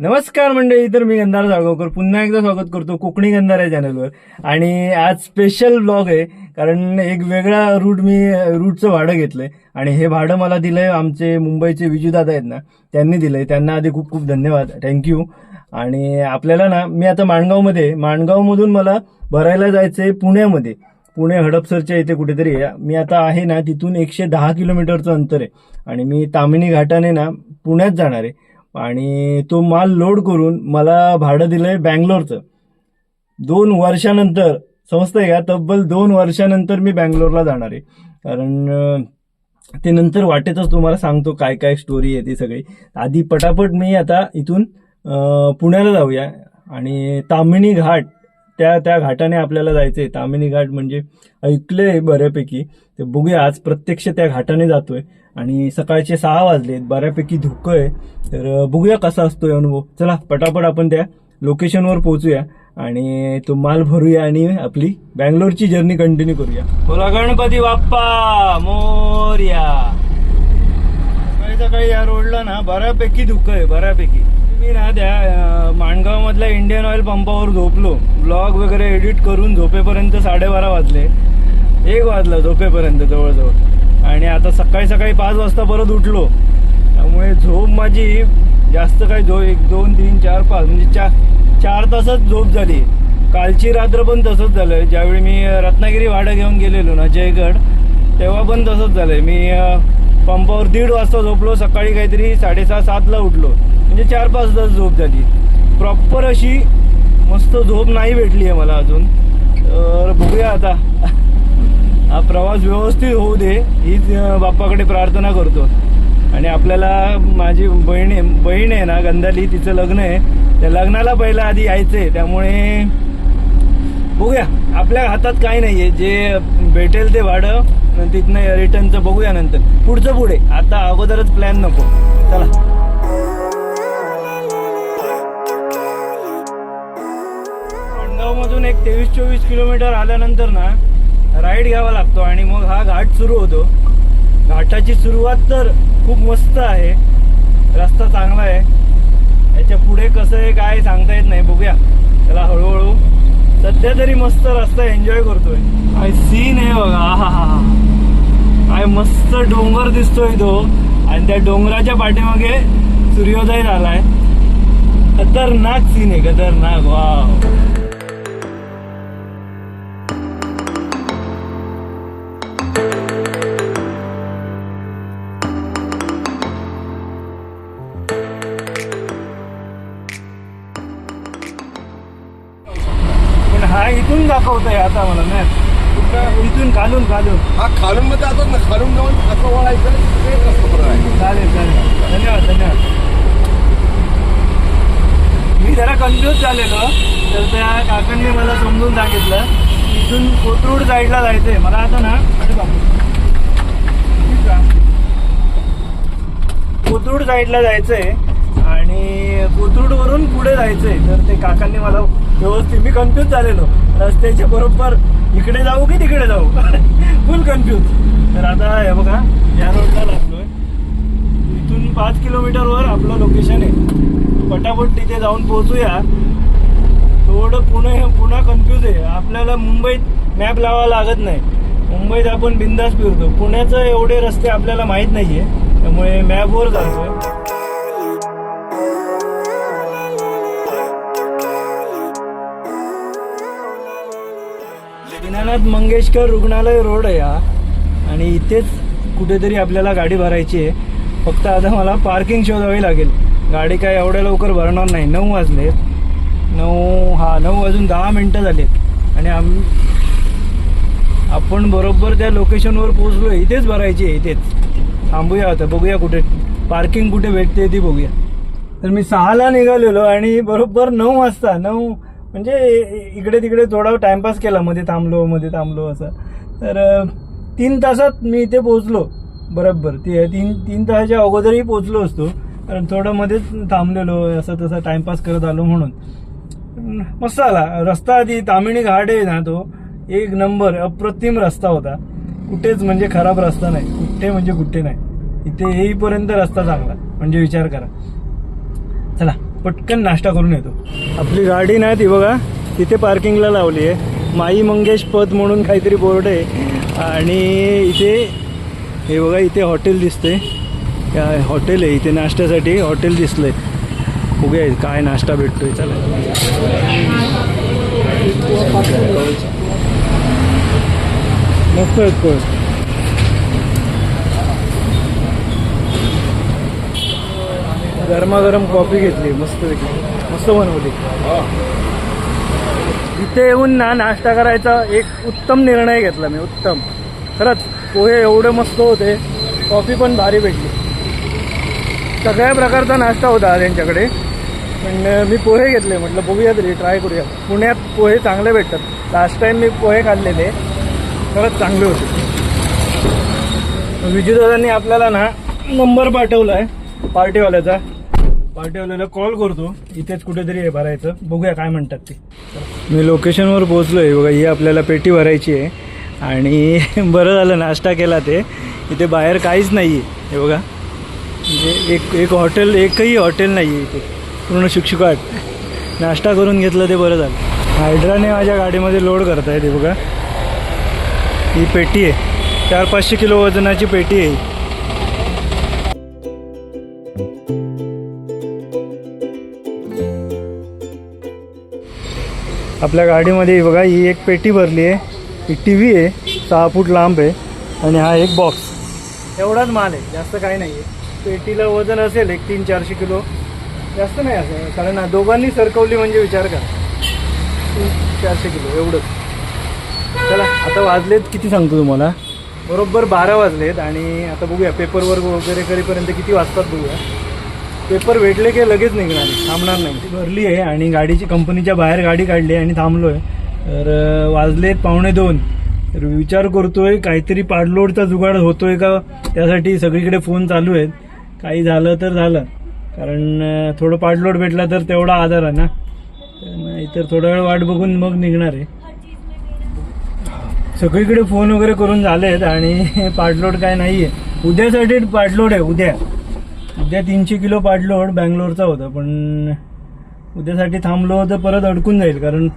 नमस्कार मंडळी तर मी गंधार जाळगावकर. पुन्हा एकदा स्वागत करतो कोकणी गंधार या चॅनलवर आणि आज स्पेशल ब्लॉग आहे कारण एक वेगळा रूट मी रूटचं भाडं घेतलंय. आणि हे भाडं मला दिलंय आमचे मुंबईचे विजूदादा आहेत ना त्यांनी दिलंय. त्यांना आधी खूप खूप धन्यवाद. थँक्यू आणि आपल्याला ना मी आता माणगावमध्ये माणगावमधून मला भरायला जायचंय पुण्यामध्ये. पुणे हडपसरच्या इथे कुठेतरी मी आता आहे ना तिथून एकशे दहा किलोमीटरचं अंतर आहे. आणि मी तामिनी घाटाने ना पुण्यात जाणार आहे. आणि तो माल लोड करून मला भाडं दिलंय बँगलोरचं. दोन वर्षानंतर समजतंय का? तब्बल दोन वर्षानंतर मी बँगलोरला जाणार आहे. कारण ते नंतर वाटेतच तुम्हाला सांगतो काय काय स्टोरी आहे ती सगळी. आधी पटापट मी आता इथून पुण्याला जाऊया. आणि तामिणी घाट त्या त्या घाटाने आपल्याला जायचंय. तामिणी घाट म्हणजे ऐकलंय बऱ्यापैकी. ते बघूया आज प्रत्यक्ष त्या घाटाने जातोय. आणि सकाळचे सहा वाजलेत बऱ्यापैकी धुकं आहे. तर बघूया कसा असतोय अनुभव. चला पटापट आपण त्या लोकेशनवर पोहोचूया आणि तो माल भरूया आणि आपली बँगलोरची जर्नी कंटिन्यू करूया. बोला गणपती बाप्पा मोर्या. सकाळी सकाळी या रोडला ना बऱ्यापैकी धुकं आहे बऱ्यापैकी. मी ना त्या माणगाव मधल्या इंडियन ऑइल पंपावर झोपलो. ब्लॉग वगैरे एडिट करून झोपेपर्यंत साडेबारा वाजले. एक वाजला झोपेपर्यंत जवळजवळ. आणि आता सकाळी सकाळी पाच वाजता परत उठलो. त्यामुळे झोप माझी जास्त काही झोप एक दोन तीन चार पाच म्हणजे चार चार तासच झोप झाली. कालची रात्र पण तसंच झालं ज्यावेळी मी रत्नागिरी भाडं घेऊन गेलेलो ना जयगड तेव्हा पण तसंच झालंय. मी पंपावर दीड वाजता झोपलो. सकाळी काहीतरी साडेसहा सातला उठलो. म्हणजे चार पाच तास झोप झाली. प्रॉपर अशी मस्त झोप नाही भेटली आहे मला अजून. तर बघूया आता. हा प्रवास व्यवस्थित होऊ दे. हीच बाप्पाकडे प्रार्थना करतो. आणि आपल्याला माझी बहीण आहे बहीण आहे ना गंधाली तिचं लग्न आहे. त्या लग्नाला पहिला आधी यायचं आहे त्यामुळे बघूया. आपल्या हातात काही नाहीये. जे भेटेल ते भाडं तिथनं रिटर्नचं बघूया नंतर. पुढचं पुढे. आता अगोदरच प्लॅन नको. चला. मधून एक तेवीस चोवीस किलोमीटर आल्यानंतर ना राईड घ्यावा लागतो आणि मग हा घाट सुरू होतो. घाटाची सुरुवात तर खूप मस्त आहे. रस्ता चांगला आहे. याच्यापुढे कसं आहे काय सांगता येत नाही. बघूया. त्याला हळूहळू. सध्या तरी मस्त रस्ता एन्जॉय करतोय. काय सीन आहे बघा. हा हा हा काय मस्त डोंगर दिसतोय तो. आणि त्या डोंगराच्या पाठीमागे सूर्योदय झालाय. खतरनाक सीन आहे. खतरनाक. वाव इथून दाखवतोय आता मला मॅप इथून खालून खालून. हा खालून मध्ये जातात ना खालून जाऊन असं वळायचं ते आहे चालेल चालेल. धन्यवाद धन्यवाद. मी जरा कन्फ्युज झालेलो तर त्या काकांनी मला समजून सांगितलं इथून कोथरूड साईडला जायचंय. मला आता ना अरे आहे. कोथरूड साईडला जायचंय आणि कोथरूडवरून पुढे जायचंय. तर ते काकांनी मला व्यवस्थित मी कन्फ्यूज झालेलो. रस्त्याच्या बरोबर इकडे जाऊ की तिकडे जाऊ? फुल कन्फ्यूज तर आता हे बघा या रोडला लागलोय. इथून पाच किलोमीटरवर आपलं लोकेशन आहे. पटापट तिथे जाऊन पोहोचूया. थोडं पुणे पुन्हा कन्फ्यूज आहे. आपल्याला मुंबईत मॅप लावावा लागत नाही. मुंबईत आपण बिंदास फिरतो. पुण्याचं एवढे रस्ते आपल्याला माहीत नाहीये. त्यामुळे मॅपवर जातोय. दीनानाथ मंगेशकर रुग्णालय रोड आहे हा. आणि इथेच कुठेतरी आपल्याला गाडी भरायची आहे. फक्त आता मला पार्किंग शोधावी लागेल. गाडी काय एवढ्या लवकर भरणार नाही. नऊ वाजले. नऊ हा नऊ वाजून दहा मिनटं झालेत. आणि आम आपण बरोबर त्या लोकेशनवर पोहोचलो इथेच भरायची आहे इथेच. थांबूया आता बघूया कुठे पार्किंग कुठे भेटते ती बघूया. तर मी सहाला निघालेलो आणि बरोबर नऊ वाजता नऊ म्हणजे इकडे तिकडे थोडा टाइमपास केला मध्ये थांबलो मध्ये थांबलो असं. तर तीन तासात मी इथे पोहोचलो बरोबर. ती तीन तीन तासाच्या अगोदरही पोहोचलो असतो. कारण थोडं मध्येच थांबलेलो असं तसं टाइमपास करत आलो म्हणून. मस्त आला. रस्ता आधी तामिणी घाट आहे ना तो एक नंबर अप्रतिम रस्ता होता. कुठेच म्हणजे खराब रस्ता नाही. कुठे म्हणजे कुठे नाही. इथे येईपर्यंत रस्ता चांगला. म्हणजे विचार करा. चला. पटकन नाश्ता करून येतो. आपली गाडी नाही ती बघा. तिथे पार्किंगला लावली आहे. माई मंगेश पद म्हणून काहीतरी बोर्ड आहे. आणि इथे हे बघा इथे हॉटेल दिसते काय हॉटेल आहे. इथे नाश्त्यासाठी हॉटेल दिसलंय. उगे काय नाश्ता भेटतोय? चला. मस्त आहेत पण. गरमागरम कॉफी घेतली मस्त मस्त बनवली. इथे येऊन ना नाश्ता करायचा एक उत्तम निर्णय घेतला मी उत्तम. खरंच पोहे एवढे मस्त होते कॉफी पण भारी भेटली. सगळ्या प्रकारचा नाश्ता होता त्यांच्याकडे पण मी पोहे घेतले म्हटलं बघूया तरी ट्राय करूया. पुण्यात पोहे चांगले भेटतात. लास्ट टाइम मी पोहे खाल्लेले खरंच चांगले होते. विजूदादांनी आपल्याला ना नंबर पाठवला आहे पार्टीवाल्याचा. पार्टीवाल्याला कॉल करतो. इथेच कुठेतरी हे भरायचं. बघूया काय म्हणतात ते. मी लोकेशनवर पोहोचलो आहे बघा ही आपल्याला पेटी भरायची आहे. आणि बरं झालं नाश्ता केला ते. इथे बाहेर काहीच नाही आहे हे बघा. म्हणजे एक एक हॉटेल एकही हॉटेल नाही आहे इथे. पूर्ण शुकशुकाट. नाश्ता करून घेतलं ते बरं झालं. हायड्राने माझ्या गाडीमध्ये लोड करताय ते बघा. ही पेटी आहे. चार पाचशे किलो वजनाची पेटी आहे. आपल्या गाडीमध्ये बघा ही एक पेटी भरली आहे. ही टी व्ही आहे. सहा फूट लांब आहे. आणि हा एक बॉक्स एवढाच माल आहे. जास्त काही नाही आहे. पेटीला वजन असेल एक तीन चारशे किलो. जास्त नाही असं. कारण दोघांनी सरकवली म्हणजे विचार करा. तीन चारशे किलो. एवढंच. चला आता वाजलेत किती सांगतो तुम्हाला? बरोबर बारा वाजलेत आणि आता बघूया. पेपर वर्क वगैरे करेपर्यंत किती वाजतात बघूया. पेपर भेटले की लगेच निघणार थांबणार नाही. भरली आहे आणि गाडीची कंपनीच्या बाहेर गाडी काढली आहे आणि थांबलो आहे तर वाजलेत पावणे दोन. तर विचार करतोय काहीतरी पाडलोडचा जुगाड होतोय का? त्यासाठी सगळीकडे फोन चालू आहेत. काही झालं तर झालं. कारण थोडं पाडलोड भेटला तर तेवढा आधार आहे ना. इतर थोडा वेळ वाट बघून मग निघणार आहे. सगळीकडे फोन वगैरे करून झालेत आणि पाडलोड काय नाही आहे उद्यासाठी पाडलोड आहे उद्या. उद्या तीनशे किलो पाडलोड बँगलोरचा होता पण उद्यासाठी थांबलो तर परत अडकून जाईल कारण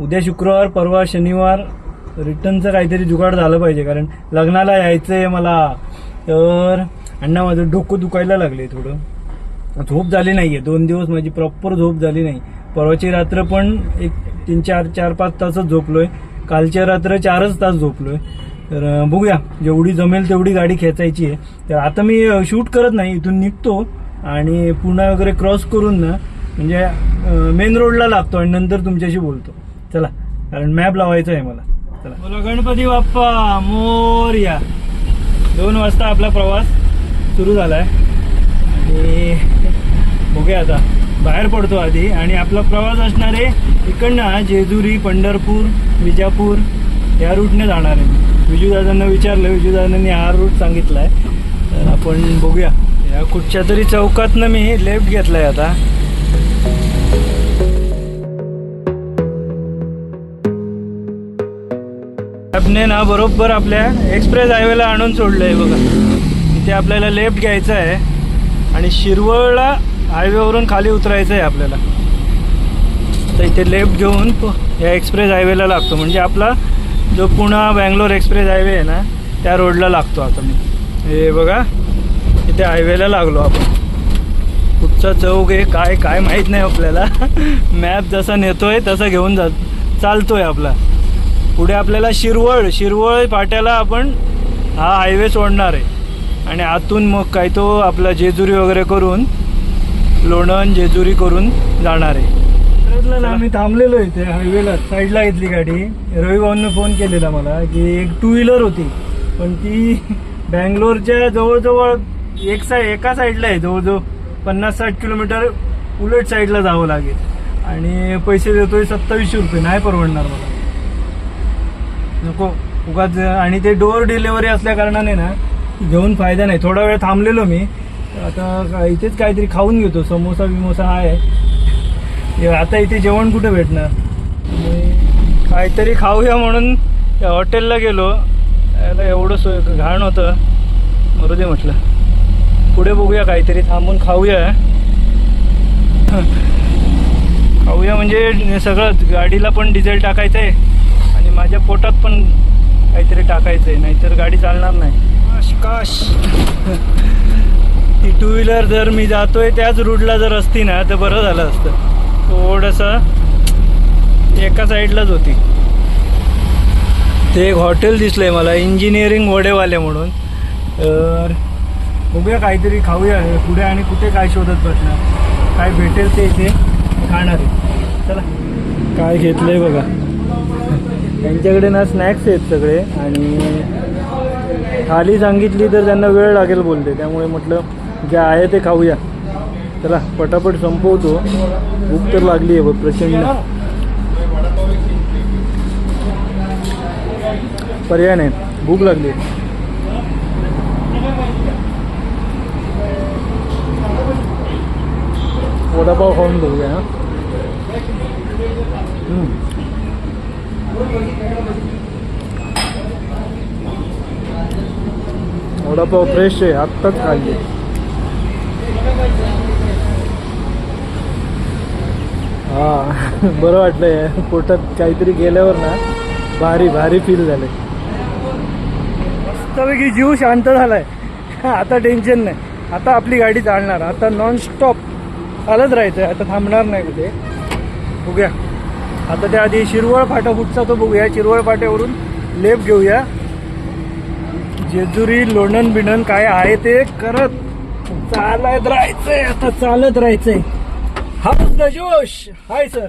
उद्या शुक्रवार परवा शनिवार रिटर्नचं काहीतरी जुगाड झालं पाहिजे कारण लग्नाला यायचं आहे मला. तर अण्णा माझं डोकं दुखायला लागले थोडं. झोप झाली नाही आहे दोन दिवस माझी प्रॉपर झोप झाली नाही. परवाची रात्र पण एक तीन चार चार पाच तासच झोपलोय. कालच्या रात्र चारच तास झोपलोय. तर बघूया. जेवढी जमेल तेवढी गाडी खेचायची आहे. तर आता मी शूट करत नाही इथून निघतो आणि पुन्हा वगैरे क्रॉस करून ना म्हणजे मेन रोडला लागतो आणि नंतर तुमच्याशी बोलतो. चला कारण मॅप लावायचा आहे मला. चला. बोला गणपती बाप्पा मोरया. दोन वाजता आपला प्रवास सुरू झालाय. आणि बघूया आता. बाहेर पडतो आधी. आणि आपला प्रवास असणार आहे इकडनं जेजुरी पंढरपूर विजापूर या रूटने जाणार आहे विजूदादांना विचारलं विजूदादांनी हा रूट सांगितला आहे तर आपण बघूया. या कुठच्या तरी चौकातनं मी लेफ्ट घेतलाय आता. ॲपने ना बरोबर आपल्या एक्सप्रेस हायवेला आणून सोडलंय बघा. इथे आपल्याला लेफ्ट घ्यायचं आहे. आणि शिरवळला हायवेवरून खाली उतरायचं आहे आपल्याला. तर इथे लेफ्ट घेऊन या एक्सप्रेस हायवेला लागतो. म्हणजे आपला जो पुणा बँगलोर एक्सप्रेस हायवे आहे ना त्या रोडला लागतो आता मी. हे बघा इथे हायवेला लागलो आपण. कुठचा चौक आहे काय काय माहीत नाही आपल्याला. मॅप जसा नेतोय तसा घेऊन जात चालतोय आपला. पुढे आपल्याला शिरवळ शिरवळ फाट्याला आपण हा हायवे सोडणार आहे. आणि आतून मग काय तो आपला जेजुरी वगैरे करून लोणंद जेजुरी करून जाणार आहे. ना आम्ही थांबलेलो इथे हायवेला साईडला घेतली गाडी. रवी भाऊंनी फोन केलेला मला की एक टू व्हीलर होती. पण ती बँगलोरच्या जवळजवळ एक साईड एका साईडला आहे जवळजवळ पन्नास साठ किलोमीटर उलट साईडला जावं लागेल. आणि पैसे देतोय सत्तावीसशे रुपये नाही परवडणार मला. नको उगाच आणि ते डोअर डिलिव्हरी असल्या कारणाने ना घेऊन फायदा नाही. थोडा वेळ थांबलेलो मी. आता इथेच काहीतरी खाऊन घेतो. समोसा बिमोसा आहे. हे आता इथे जेवण कुठे भेटणार? काहीतरी खाऊया म्हणून त्या हॉटेलला गेलो. याला एवढं सोय घाण होतं. मरू दे म्हटलं. पुढे बघूया काहीतरी. थांबून खाऊया. खाऊया म्हणजे सगळं. गाडीला पण डिझेल टाकायचं आहे आणि माझ्या पोटात पण काहीतरी टाकायचं आहे नाहीतर गाडी चालणार नाही. काश काश. ती टू व्हीलर जर मी जातोय त्याच रूटला जर असती ना तर बरं झालं असतं. थोडंसं एका साईडलाच होती. ते एक हॉटेल दिसलंय मला इंजिनिअरिंग वडेवाले म्हणून. तर बघूया काहीतरी खाऊया पुढे आणि कुठे काय शोधत बसणार. काय भेटेल ते इथे खाणार आहे. चला. काय घेतलंय बघा. त्यांच्याकडे ना स्नॅक्स आहेत सगळे आणि थाली सांगितली तर त्यांना वेळ लागेल बोलते. त्यामुळे म्हटलं जे आहे ते खाऊया. चला पटापट संपवतो. भूक तर लागली आहे बघ प्रचंड. पर्याय नाही. भूक लागली वडापाव खाऊन बघूया हा. वडापाव फ्रेश आहे आत्ताच खाल्ली हा बरं वाटलंय पोटात काहीतरी गेल्यावर ना भारी भारी फील झालंय मस्तपैकी जीव शांत झालाय. आता टेन्शन नाही. आता आपली गाडी चालणार. आता नॉन स्टॉप चालत राहायचं आता थांबणार नाही कुठे. बघूया. आता त्या आधी शिरवळ फाटा कुठचा तो बघूया. शिरवळ फाट्यावरून लेप घेऊया. जेजुरी लोणन बिणन काय आहे ते करत. चालत राहायचंय. आता चालत राहायचंय. How's the josh? Hi sir.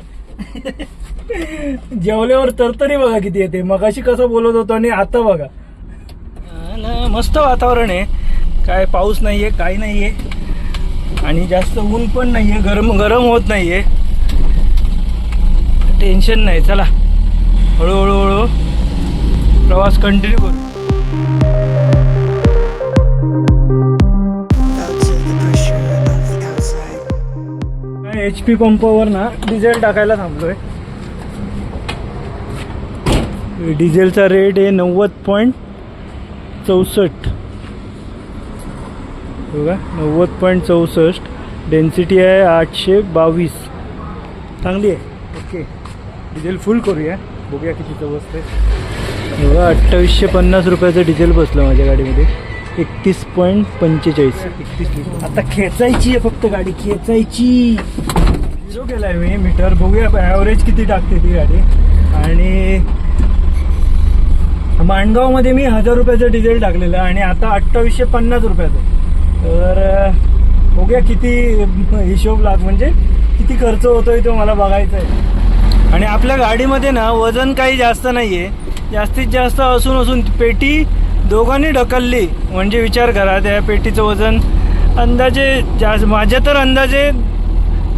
जेवल्यावर तरतरी बघा किती येते. मगाशी कसं बोलत होतो आणि आता बघा. ना, मस्त वातावरण आहे. काय पाऊस नाहीये काही नाहीये. आणि जास्त ऊन पण नाहीये गरम गरम होत नाहीये. टेन्शन नाही. चला हळूहळू हळू प्रवास कंटिन्यू करू. एच पी पंपावर ना डिझेल टाकायला थांबलोय. डिझेलचा रेट आहे नव्वद पॉईंट चौसष्ट. बघा नव्वद पॉईंट चौसष्ट. डेन्सिटी आहे आठशे बावीस. चांगली आहे. ओके डिझेल फुल करूया. बघूया कितीचं आहे. बघा अठ्ठावीसशे पन्नास रुपयाचं डिझेल बसलं माझ्या गाडीमध्ये. एकतीस पॉईंट पंचेचाळीस. एकतीस आता खेचायची आहे फक्त गाडी खेचायची. जो केलाय मी मीटर बघूया ॲव्हरेज किती टाकते ती गाडी. आणि माणगावमध्ये मी हजार रुपयाचं डिझेल टाकलेलं आणि आता अठ्ठावीसशे पन्नास रुपयाचं. तर बघूया किती हिशोब लाग म्हणजे किती खर्च होतोय तो मला बघायचा आहे आणि आपल्या गाडीमध्ये ना वजन काही जास्त नाही आहे जास्तीत जास्त असून असून पेटी दोघांनी ढकलली. म्हणजे विचार करा त्या पेटीचं वजन अंदाजे जास्त माझ्या तर अंदाजे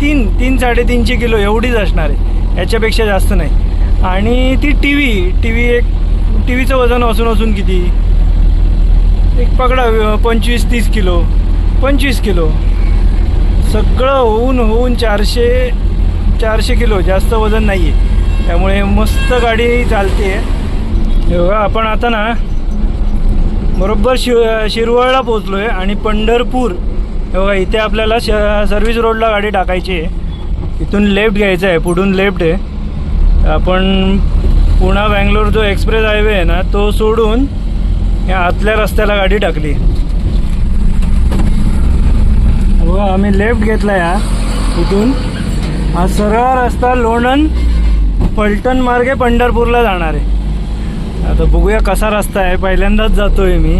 तीन तीन साडेतीनशे किलो एवढीच असणार आहे. याच्यापेक्षा जास्त नाही. आणि ती टी व्ही टी व्ही एक टी व्हीचं वजन असून असून किती? एक पकडा पंचवीस तीस किलो. पंचवीस किलो. सगळं होऊन होऊन चारशे चारशे किलो जास्त वजन नाही आहे त्यामुळे मस्त गाडी चालते आहे आपण आता ना बरोबर शि शिरवळला पोचलो आहे आणि पंढरपूर बघा इथे आपल्याला श सर्व्हिस रोडला गाडी टाकायची आहे. इथून लेफ्ट घ्यायचं आहे पुढून लेफ्ट आहे. आपण पुणा बँगलोर जो एक्सप्रेस हायवे आहे ना तो सोडून या आतल्या रस्त्याला गाडी टाकली. व आम्ही लेफ्ट घेतला या इथून. हा सरळ रस्ता लोणन फलटण मार्गे पंढरपूरला जाणार आहे. आता बघूया कसा रस्ता आहे. पहिल्यांदाच जातोय मी.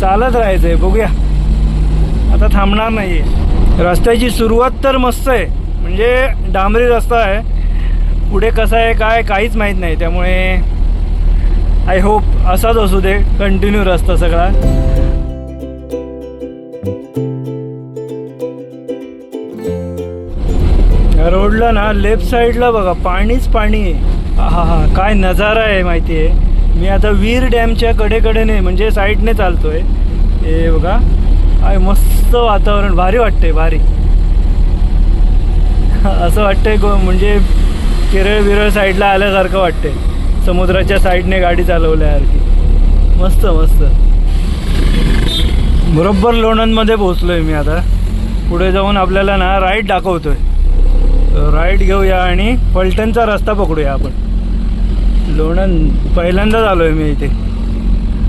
चालत राहायचंय. बघूया. आता थांबणार नाहीये. रस्त्याची सुरुवात तर मस्त आहे. म्हणजे डांबरी रस्ता आहे. पुढे कसा आहे काय काहीच माहीत नाही. त्यामुळे आय होप असाच असू दे. कंटिन्यू रस्ता सगळा. रोडला ना लेफ्ट साईडला बघा. पाणीच पाणी आहे. हा हा काय नजारा आहे माहिती आहे. मी आता वीर डॅमच्या कडेकडेने म्हणजे साईडने चालतोय. हे बघा. काय मस्त वातावरण. भारी वाटतंय भारी. असं वाटतंय गो म्हणजे केरळ विरळ साईडला आल्यासारखं वाटतंय. समुद्राच्या साईडने गाडी चालवल्यासारखी मस्त मस्त. बरोबर लोणंदमध्ये पोहोचलोय मी आता. पुढे जाऊन आपल्याला ना राईड दाखवतोय. राईड घेऊया आणि पलटणचा रस्ता पकडूया आपण. लोणंद पहिल्यांदाच आलोय मी इथे.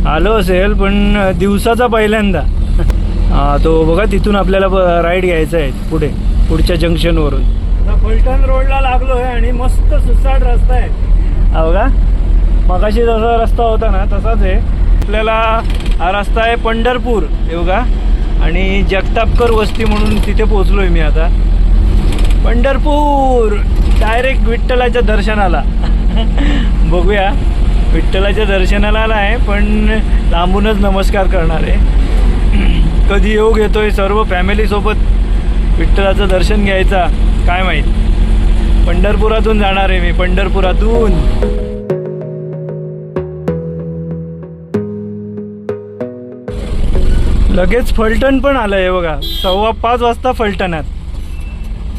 आलो असेल पण दिवसाचा पहिल्यांदा. तो बघा तिथून आपल्याला राईड घ्यायचा आहे पुढे पुढच्या जंक्शनवरून फलटण रोडला लागलोय आणि मस्त सुसाट रस्ता आहे. हा बघा मगाशी जसा रस्ता होता ना तसाच आहे. आपल्याला हा रस्ता आहे पंढरपूर हे बघा. आणि जगतापकर वस्ती म्हणून तिथे पोहोचलोय मी आता. पंढरपूर डायरेक्ट विठ्ठलाच्या दर्शनाला. बघूया. विठ्ठलाच्या दर्शनाला आला आहे पण लांबूनच नमस्कार करणार आहे. कधी योग आहे सर्व फॅमिलीसोबत विठ्ठलाचं दर्शन घ्यायचा काय माहीत? पंढरपुरातून जाणार आहे मी पंढरपुरातून. लगेच फलटण पण आलं आहे बघा. सव्वा पाच वाजता फलटणात.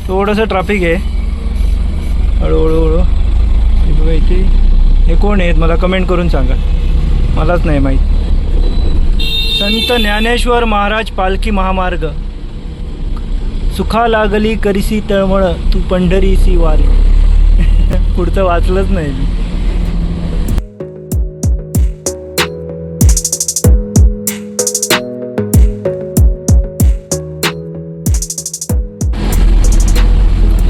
थोडंसं ट्रॅफिक आहे. हळूहळू. हळू हे हे कोण आहेत मला कमेंट करून सांगा. मलाच नाही माहीत. संत ज्ञानेश्वर महाराज पालखी महामार्ग. सुखा लागली करीसी तळमळ तू पंढरीसी वारी पुढचं वाचलंच नाही मी.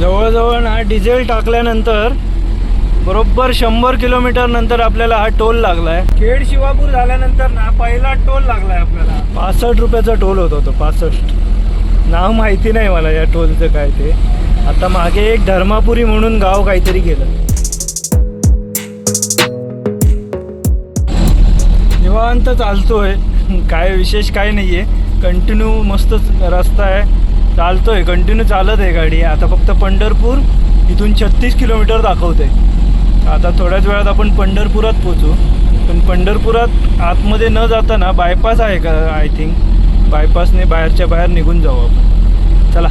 जवळजवळ ना डिझेल टाकल्यानंतर बरोबर शंभर किलोमीटर नंतर आपल्याला हा टोल लागलाय. खेड शिवापूर झाल्यानंतर ना पहिला टोल लागलाय आपल्याला. पासष्ट रुपयाचा टोल होता तो पासष्ट. नाव माहिती नाही मला या टोलचं काय ते. आता मागे एक धर्मापुरी म्हणून गाव काहीतरी गेलं. निवांत चालतोय. काय विशेष काय नाहीये. कंटिन्यू मस्त रस्ता आहे. चालतोय कंटिन्यू चालत आहे गाडी. आता फक्त पंढरपूर इथून छत्तीस किलोमीटर दाखवते आता थोड्याच वेळात आपण पंढरपुरात पोचू पण पंढरपुरात आतमध्ये न जाताना बायपास आहे का आय थिंक बायपासने बाहेरच्या बाहेर निघून जाऊ आपण. चला.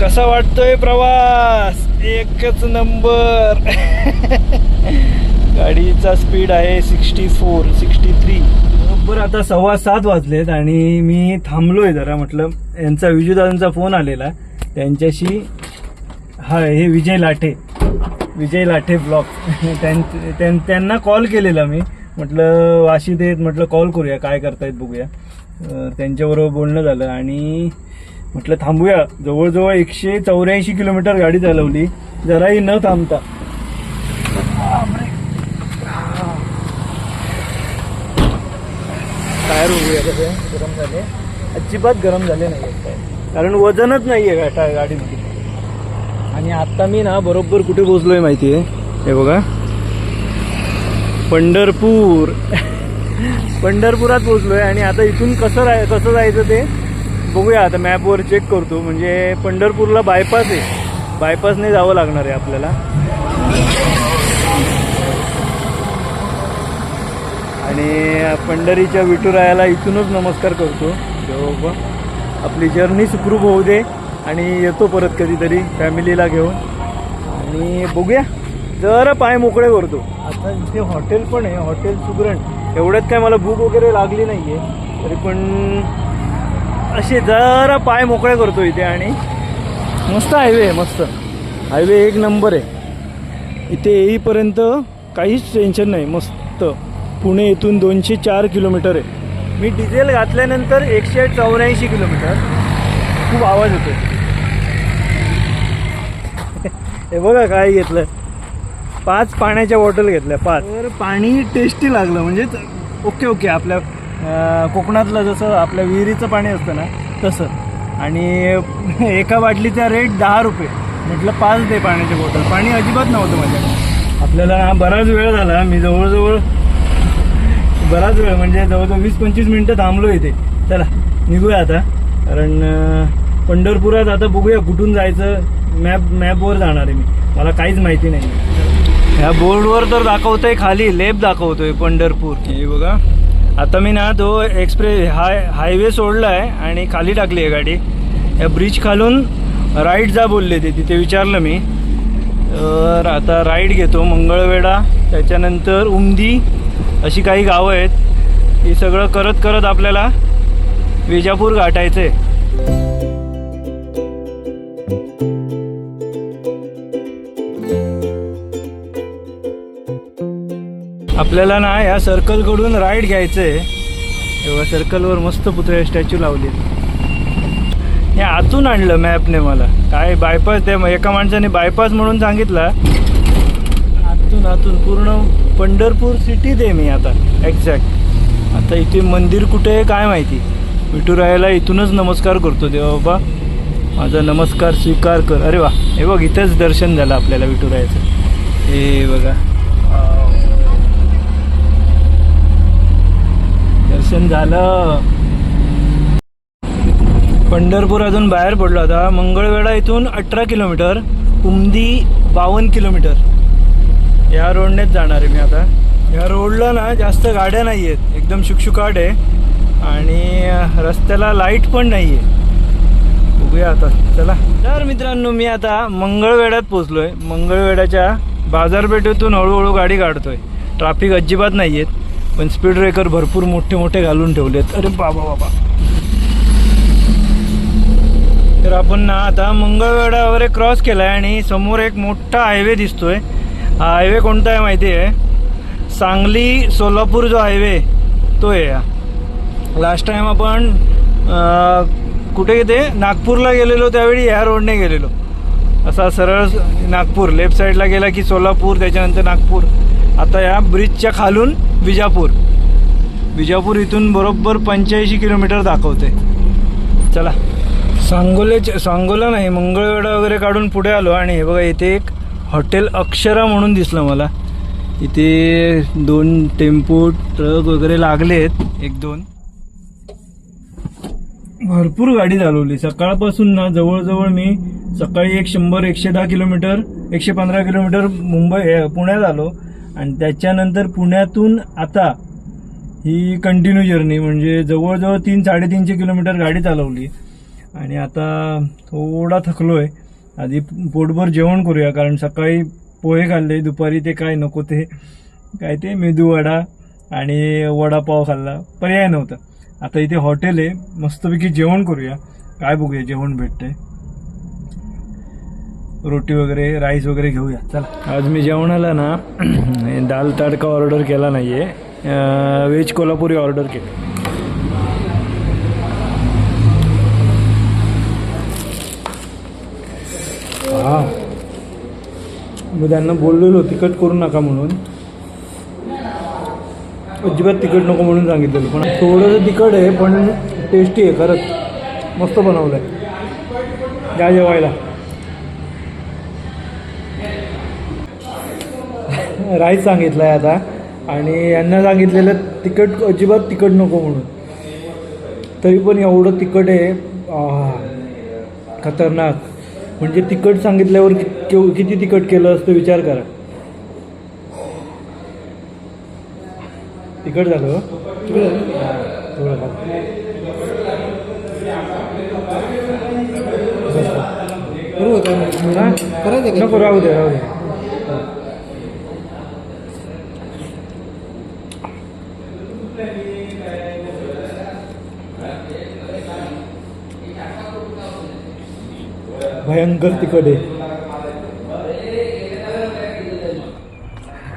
कसा वाटतोय प्रवास? एकच नंबर. गाडीचा स्पीड आहे सिक्स्टी फोर सिक्स्टी थ्री बरोबर आता सव्वा सात वाजलेत आणि मी थांबलोय जरा म्हटलं यांचा विजूदादांचा फोन आलेला. त्यांच्याशी हा हे विजय लाटे विजय लाठे ब्लॉग त्यां- त्यां- त्यांना कॉल केलेला मी. म्हटलं वाशी देत म्हटलं कॉल करूया काय करतायत बघूया. त्यांच्याबरोबर बोलणं झालं आणि म्हटलं थांबूया. जवळजवळ एकशे चौऱ्याऐंशी किलोमीटर गाडी चालवली. जराही न थांबता. टायर बघूया कसे? गरम झाले. अजिबात गरम झाले नाही कारण वजनच नाही आहे गाडीमध्ये. आणि आत्ता मी ना बरोबर कुठे पोचलोय माहिती आहे हे बघा. पंढरपूर. पंढरपुरात पोचलोय आणि आता इथून कसं राह कसं जायचं ते बघूया. आता मॅपवर चेक करतो. म्हणजे पंढरपूरला बायपास आहे. बायपासने जावं लागणार आहे आपल्याला. आणि पंढरीच्या विठुरायाला इथूनच नमस्कार करतो. तेव्हा आपली जर्नी सुखरूप होऊ दे. आणि येतो परत कधीतरी फॅमिलीला घेऊन. आणि बघूया. जरा पाय मोकळे करतो आता इथे हॉटेल पण आहे हॉटेल सुगरण. एवढ्यात काय मला भूक वगैरे लागली नाही आहे तरी पण असे जरा पाय मोकळे करतो इथे आणि मस्त हायवे आहे मस्त. हायवे एक नंबर आहे. इथे येईपर्यंत काहीच टेन्शन नाही मस्त. पुणे इथून दोनशे चार किलोमीटर आहे. मी डिझेल घातल्यानंतर एकशे चौऱ्याऐंशी किलोमीटर खूप आवाज होतो हे बघा काय घेतलं. पाच पाण्याच्या बॉटल घेतल्या पाच. तर पाणी टेस्टी लागलं म्हणजे ओके ओके आपल्या कोकणातलं जसं आपल्या विहिरीचं पाणी असतं ना तसं. आणि एका बाटलीचा रेट दहा रुपये. म्हटलं पाच दे पाण्याची बॉटल पाणी अजिबात नव्हतं माझ्याकडे. आपल्याला हा बराच वेळ झाला मी जवळजवळ बराच वेळ म्हणजे जवळजवळ वीस पंचवीस मिनटं थांबलो इथे. चला निघूया आता. कारण पंढरपुरात आता बघूया कुठून जायचं. मॅप मॅपवर जाणार आहे मी. मला काहीच माहिती नाही. ह्या बोर्डवर तर दाखवतोय खाली लेप दाखवतोय पंढरपूर. हे बघा. आता मी ना तो एक्सप्रेस हाय हायवे सोडला आहे आणि खाली टाकली आहे गाडी. या ब्रिज खालून राईट जा बोलले ते तिथे विचारलं मी. तर आता राईट घेतो मंगळवेढा त्याच्यानंतर उमदी अशी काही गावं आहेत. ही सगळं करत करत आपल्याला विजापूर गाठायचं आहे आपल्याला ना या सर्कलकडून राईड घ्यायचं आहे तेव्हा सर्कलवर मस्त पुतळे स्टॅच्यू लावली. हे आतून आणलं मॅपने मला. काय बायपास ते एका माणसाने बायपास म्हणून सांगितला. आतून आतून पूर्ण पंढरपूर सिटीत आहे मी आता एक्झॅक्ट आता इथे मंदिर कुठे आहे काय माहिती? विठुरायाला इथूनच नमस्कार करतो देवा बाबा. माझा नमस्कार स्वीकार कर. अरे वा हे बघ इथंच दर्शन झालं आपल्याला विठुरायाचं. हे बघा. दर्शन झालं. पंढरपूर अजून बाहेर पडलो आता मंगळवेढा इथून अठरा किलोमीटर उमदी बावन्न किलोमीटर. या रोडनेच जाणार आहे मी आता. या रोडला ना जास्त गाड्या नाही आहेत एकदम शुकशुकाट आहे. आणि रस्त्याला लाइट पण नाही आहे बघूया आता. चला. तर मित्रांनो मी आता मंगळवेढ्यात पोचलोय मंगळवेढ्याच्या बाजारपेठेतून हळूहळू गाडी काढतोय. ट्राफिक अजिबात नाही आहेत पण स्पीड ब्रेकर भरपूर मोठे मोठे घालून ठेवलेत. अरे बाबा बाबा. तर आपण ना आता मंगळवेढा वगैरे क्रॉस केलाय आणि समोर एक मोठा हायवे दिसतोय. हा हायवे कोणता आहे माहिती आहे? सांगली सोलापूर जो हायवे तो आहे. लास्ट टाइम आपण कुठे गेले नागपूरला गेलेलो त्यावेळी ह्या रोडने गेलेलो. असा सरळ नागपूर लेफ्ट साईडला गेला की सोलापूर त्याच्यानंतर नागपूर. आता या ब्रिजच्या खालून विजापूर. विजापूर इथून बरोबर पंच्याऐंशी किलोमीटर दाखवते. चला. सांगोले सांगोला नाही मंगळवेढा वगैरे काढून पुढे आलो आणि हे बघा इथे एक हॉटेल अक्षरा म्हणून दिसलं मला. इथे दोन टेम्पो ट्रक वगैरे लागले आहेत एक दोन. भरपूर गाडी चालवली. सकाळपासून ना जवळजवळ मी सकाळी एक शंभर एकशे दहा किलोमीटर एकशे पंधरा किलोमीटर मुंबई पुण्यात आलो. आणि त्याच्यानंतर पुण्यातून आता ही कंटिन्यू जर्नी म्हणजे जवळजवळ तीन साडेतीनशे किलोमीटर गाडी चालवली. आणि आता थोडा थकलो आहे आधी पोटभर जेवण करूया कारण सकाळी पोहे खाल्ले दुपारी ते काय नको ते काय ते मेदूवडा आणि वडापाव खाल्ला. पर्याय नव्हता. आता इथे हॉटेल आहे मस्तपैकी जेवण करूया. काय बघूया जेवण भेटतंय. रोटी वगैरे राईस वगैरे घेऊया. चला. आज मी जेवणाला ना दाल तडका ऑर्डर केला नाहीये. व्हेज कोल्हापुरी ऑर्डर केली. हा. मी त्यांना बोललेलो तिखट करू नका म्हणून. अजिबात तिखट नको म्हणून सांगितलेलं. पण थोडंसं तिखट आहे पण टेस्टी आहे खरंच. मस्त बनवलं आहे या जेवायला. राईस सांगितलं आहे आता. आणि यांना सांगितलेलं तिखट अजिबात तिखट नको म्हणून. तरी पण एवढं तिखट आहे खतरनाक. म्हणजे तिखट सांगितल्यावर कि- किती तिखट केलं असतं विचार करा. तिखट झालं हो? थोडं राहू दे राहू दे. भयंकर तिखट आहे.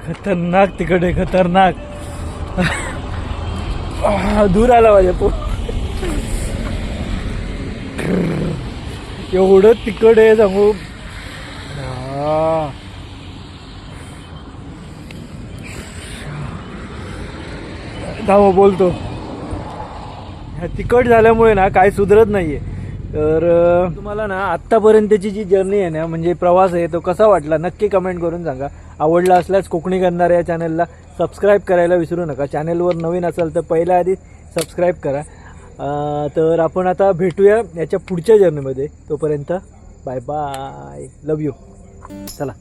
खतरनाक तिकडे आहे खतरनाक. दूर आला माझ्या पो एवढं तिखट आहे सांगू. थांब बोलतो. ह्या तिखट झाल्यामुळे ना काय सुधरत नाहीये. तर तुम्हाला ना आत्तापर्यंतची जी जर्नी आहे ना म्हणजे प्रवास आहे तो कसा वाटला? नक्की कमेंट करून सांगा. आवडला असल्यास कोकणी गंधार या चॅनलला सबस्क्राईब करायला विसरू नका. चॅनलवर नवीन असाल तर पहिल्या आधी सबस्क्राईब करा. तर आपण आता भेटूया याच्या पुढच्या जर्नीमध्ये तोपर्यंत बाय बाय लव यू चला.